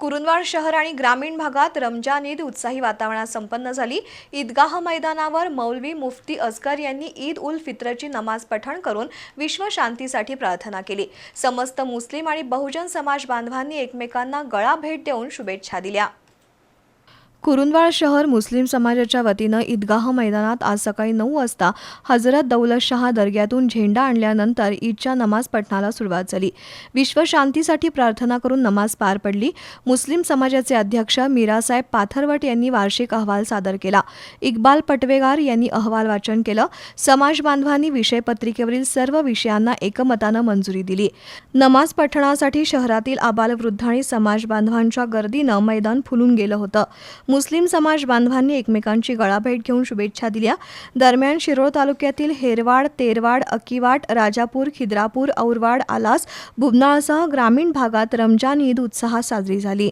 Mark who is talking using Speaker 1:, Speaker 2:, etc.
Speaker 1: कुरुंदवाड शहर आणि ग्रामीण भागात रमजान ईद उत्साही वातावरणात संपन्न झाली. ईदगाह मैदानावर मौलवी मुफ्ती असगर यांनी ईद उल फित्रची नमाज पठण करून विश्वशांतीसाठी प्रार्थना केली. समस्त मुस्लिम आणि बहुजन समाज बांधवांनी एकमेकांना गळा भेट देऊन शुभेच्छा दिल्या. कुरुंदवाड शहर मुस्लिम समाजाच्या वतीनं ईदगाह मैदानात आज सकाळी नऊ वाजता हजरत दौलत शहा दर्ग्यातून झेंडा आणल्यानंतर ईदच्या नमाज पठणाला सुरुवात झाली. विश्वशांतीसाठी प्रार्थना करून नमाज पार पडली. मुस्लिम समाजाचे अध्यक्ष मीरासाहेब पाथरवट यांनी वार्षिक अहवाल सादर केला. इक्बाल पटवेगार यांनी अहवाल वाचन केलं. समाज बांधवांनी विषयपत्रिकेवरील सर्व विषयांना एकमतानं मंजुरी दिली. नमाज पठणासाठी शहरातील आबालवृद्ध आणि समाज बांधवांच्या गर्दीनं मैदान फुलून गेलं होतं. मुस्लिम समाज बांधवांनी एकमेकांची गळाभेट घेऊन शुभेच्छा दिल्या. दरम्यान शिरोळ तालुक्यातील हेरवाड तेरवाड अकिवाट राजापूर खिद्रापूर औरवाड आलास भुबनाळसह ग्रामीण भागात रमजान ईद उत्साहात साजरी झाली.